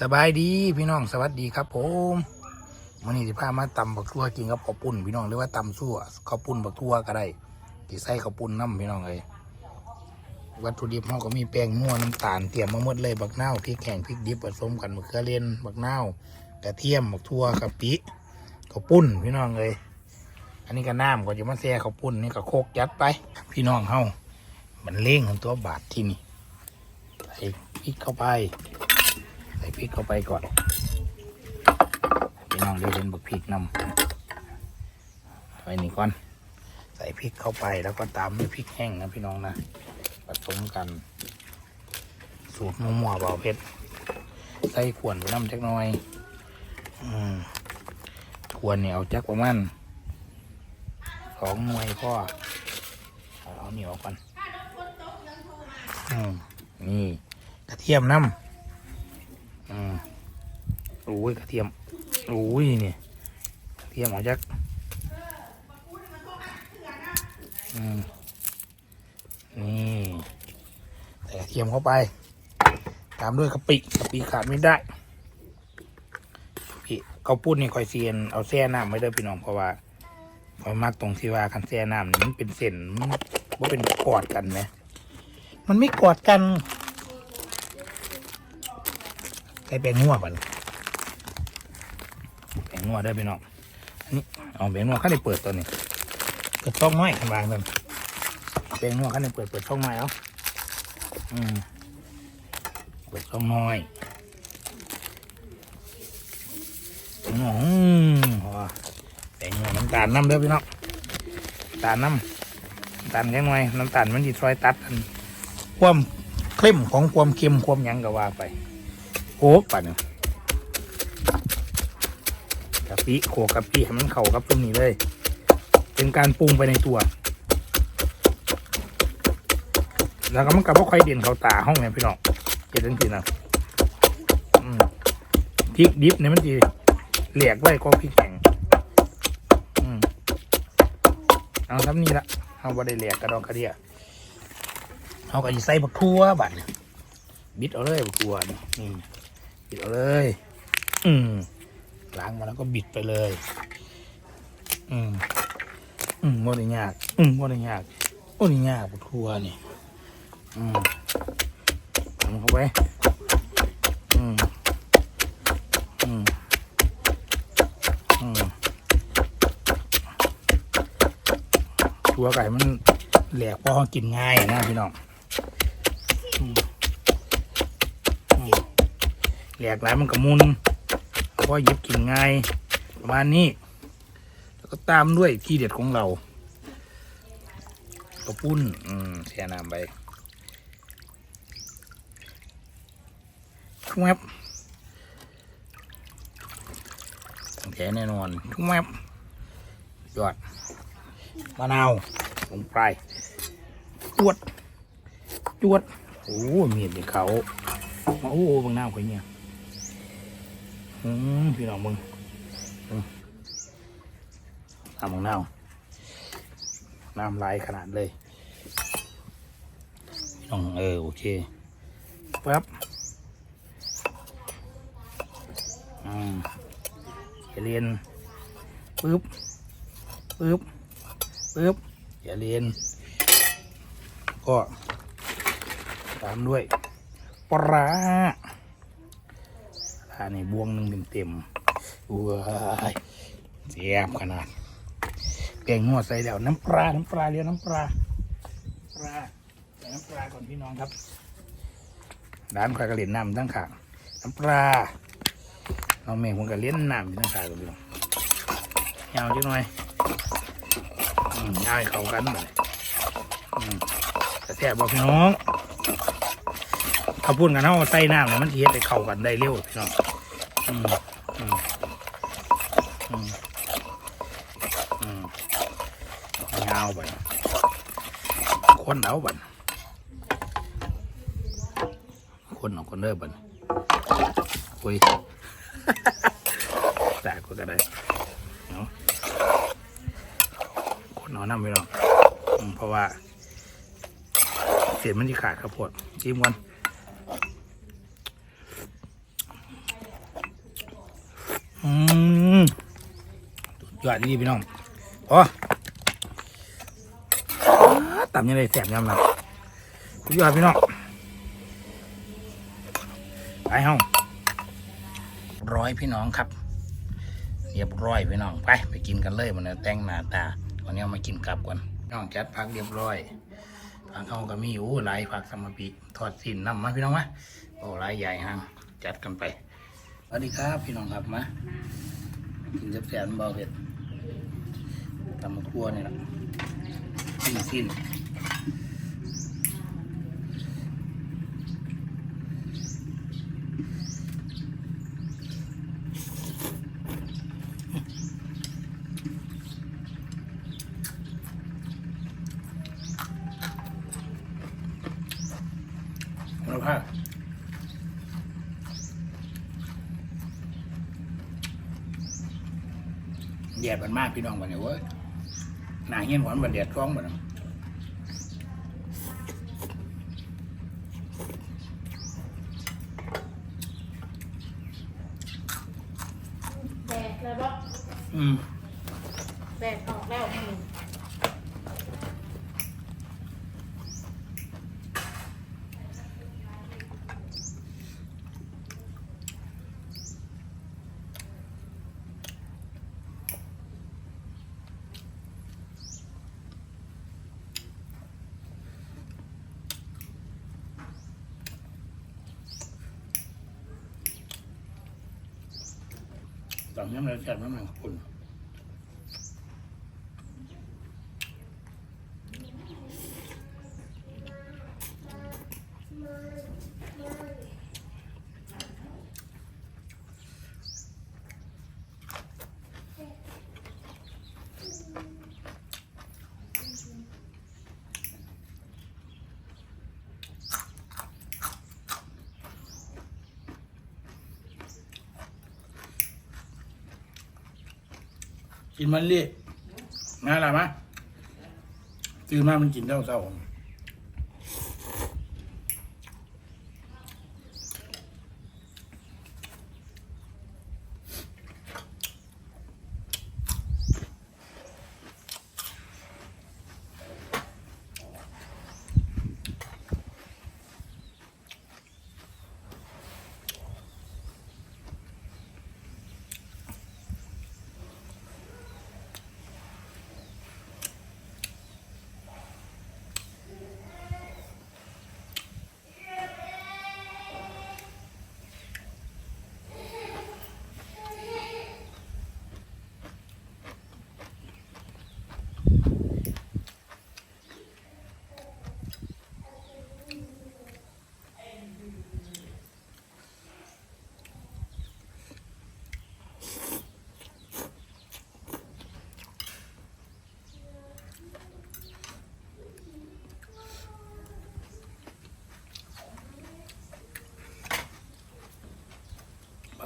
สบายดีพี่น้องสวัสดีครับผมวันนี้สิพามาตำบักทั่วกินกับข้าวปุ้นพี่น้องหรือว่าตำซั่วข้าวปุ้นบักทั่วก็ได้ที่ใส่ข้าวปุ้นน้ำพี่น้องเลยวัตถุดิบเราก็มีแป้งนัวน้ำตาลเตรียมมาหมดเลยบักเน่าพริกแห้งพริกดิบผสมกันมะเขือเล่นบักเน่ากระเทียมบักทั่วกะปิข้าวปุ้นพี่น้องเลยอันนี้ก็น้ำก็จะมาแซ่ข้าวปุ้นนี่ก็โคกยัดไป พี่น้องเฮามันเล่งของตัวบาทที่นี่ใส่พริกเข้าไป ส่พริกเข้าไปก่อนพี่น้องเดี๋ยวเป็นบักพริกนำไว้นี่ก่อน ใส่พริกเข้าไปแล้วก็ตามด้วยพริกแห้งนะพี่น้องนะผสมกัน สูตรมัวๆเบาเผ็ดใส่ขวนไปน้ำจักน่อยอืมขวนเนี่ยเอาจักประมาณสองหน่วยพ่อเอาเอาเหนียวก่อนอืมนี่กระเทียมน้ำ อืมโอ้ยกระเทียมโอ้ยเนี่ยกระเทียมหอจักอืมนี่ใส่กระเทียมเข้าไป ตามด้วยกะปิกะปิขาดไม่ได้กะปิเขาวปุ้นนี่คอยเซียนเอาแช่น้ำไม่ได้พี่น้องเพราะว่าคอยมากตรงที่ว่าคันแช่น้ำนี่มันเป็นเส้นมันว่าเป็นกอดกันไหมมันไม่กอดกัน ใส่แป้งนัวก่อนแป้งนัวได้ไปน้องอันนี้เอาแป้งนัวข้างในเปิดตัวนี้เปิดช่องน้อยขันวางกันแป้งนัวข้างในเปิดเปิดช่องน้อยเอาอืมเปิดช่องน้อยอืมพอแป้งนัวน้ำตาลน้ำเด้อพี่น้องน้ำตาลน้ำน้ำตาลแค่น้อยน้ำตาลมันจะช่วยตัดอันความเข้มของความเค็มความหยังก็ว่าไป โอ้ปั่นกะปิโขกกะปิให้มันเข้ากับตรงนี้เลย เป็นการปรุงไปในตัว แล้วก็มันกับว่าค่อยเด่นเขาตาห้องไงพี่น้องเจ็ดจริงๆนะอืมพริกดิบเนี่ยมันจะเหลียกไว้ก็พริกแข็งอเอาทำนี่ละเอาบ่ได้เหลียกกระดองกระเดียเอาก็จะใส่บักทั่วบัดบิดเอาเลยบักทั่วนี่ บิดเอาเลย อืมล้างมาแล้วก็บิดไปเลย อืมอืมโมได้ยาก อืมโมได้ยากโมได้ยากปวดทัวนี่อืมทำเข้าไปอืมอืมอืมทัวไก่มันแหลกพอกินง่ายนะพี่น้อง แหลกหลายมันก็มุนเพราะหยิบกินง่ายประมาณนี้ แล้วก็ตามด้วยที่เด็ดของเรากระปุ้นอืมแช่น้ำไปชุ่มแมบของแท้แน่นอนชุ่มแมบยอดมะนาวลงไปจวดจวด โอ้เมียดเด็กเขามาโอ้บางหน้าข่อยเนี่ย อืมพี่น้องมึงอืมน้ำบางน้าน้ำลายขนาดเลย พี่น้องเออโอเคปั๊บอืมอย่าเรียนปึ๊บปึ๊บปึ๊บอย่าเรียน ก็ตามด้วยปลา ร้าปลาในบวงหนึ่งเต็มๆว้ายเสียบขนาดแกงหัวใส่แล้วน้ำปลา น้ำปลาเรียกน้ำปลาปลาใส่น้ำปลาก่อนพี่น้องครับร้านคอยกระเลียนน้ำตั้งขางน้ำปลาน้องเมฆผมกระเลียนน้ำตั้งขางกันพี่น้องเงาจังหน่อยง่ายเข้ากันเลยอืมแต่แซ่บบอกพี่น้องถ้าพูดกันเอาใส่น้ำเนี่ยมันสิเฮ็ดให้เข้ากันได้เร็วพี่น้อง อืมอืมอืมอืมยาวไปคนเอาบันคนเอาคนเด้อบันคุยแต่ก็ก็ได้เนาะคนเอาน้ำไปน้องเพราะว่าเสียมันที่ขาดครับพวดจิ้มกัน อืมยอดดีพี่น้องพอตำยังไงแสบยังไงสุดยอดพี่น้องไปห้องร้อยพี่น้องครับ เรียบร้อยพี่น้องไปไปกินกันเลยมันแต่งหน้าตาวันนี้เอามากินกลับก่อนน้องจัดผักเรียบร้อยผักเขาก็มีอู้หลายผักสมปีทอดสิ้นน้ำมาพี่น้องมาโอ้หลายใหญ่ฮะจัดกันไป วัสดีครับพี่น้องครับมากินแซ่บๆเบาเผ็ดตำมะครัวนี่แหละสิ้นสิ้ ดดมันมากพี่น้องวันนี้เว้ยหนาเงี้ยนหวานบันแดดท้องบันแบกแล้วบ่อืมแบกออกแล้ว อืมตำน้ำแล้วแซ่บน้ำมันคุณ กินมันเรียน่าละมะตื่นมามันกินเท่าเศร้า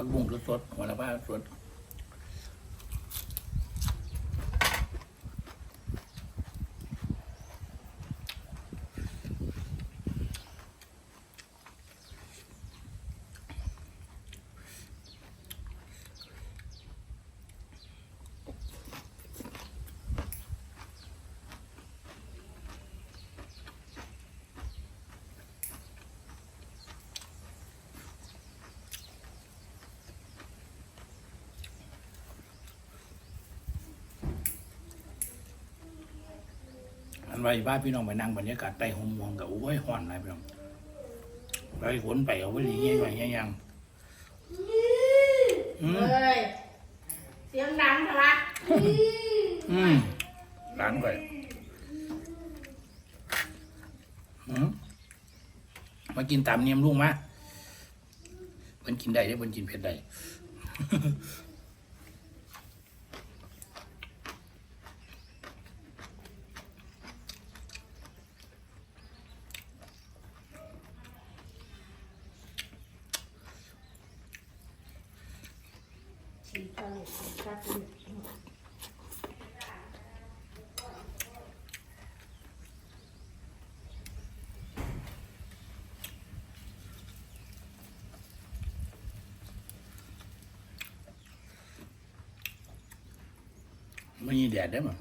ผักบุ้งสดๆหัวละผ้าสด นไว้บ้านพี่น้องไปนั่งบรรยากาศใต้หมมองกับโอ้ยห่อนอะไรพี่น้องไปขนไปเอาไว้ดีเงี้ยไว้เงี้ยยังอืมเฮ้ยเสียงดังทะลักอืมร้านก่อนอืมมากินตามเนียมลุงมาเพิ่นกินได้ได้อเพิ่นกินเผ็ดได้ฉีด 17 yer değil mi?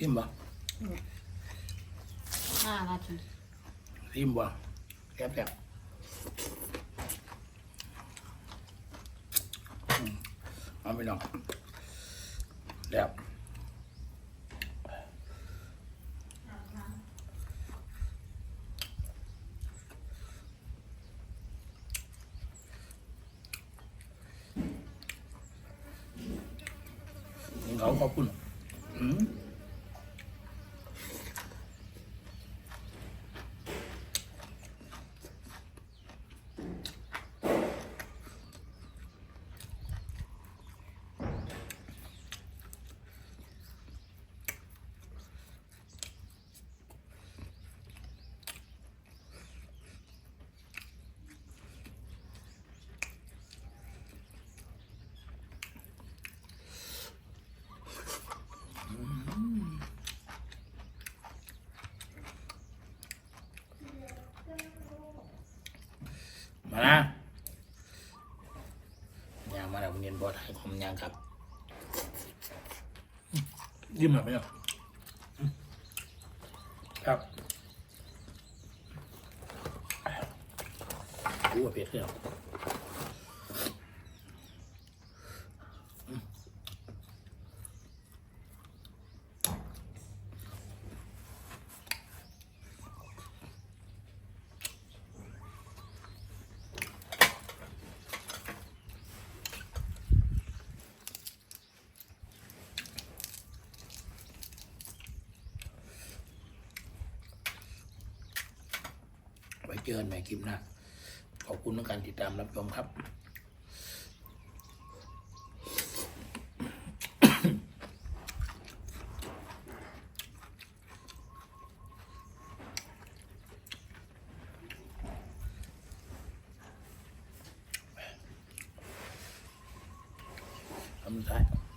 ซิมบ่ห้านาทีซิมบ่แซ่บแซ่บอืมเอาไปลองแบบเขาขอบคุณอืม มานะยางมา แล้วเงินบอดให้ผมยางครับยิ้มแบบนี้เหรอครับรู้ว่าเผ็ดเลยเหรอไจอกันใหม่คลิปหน้าขอบคุณทุกการติดตามรับชมครับทำสุดท้าย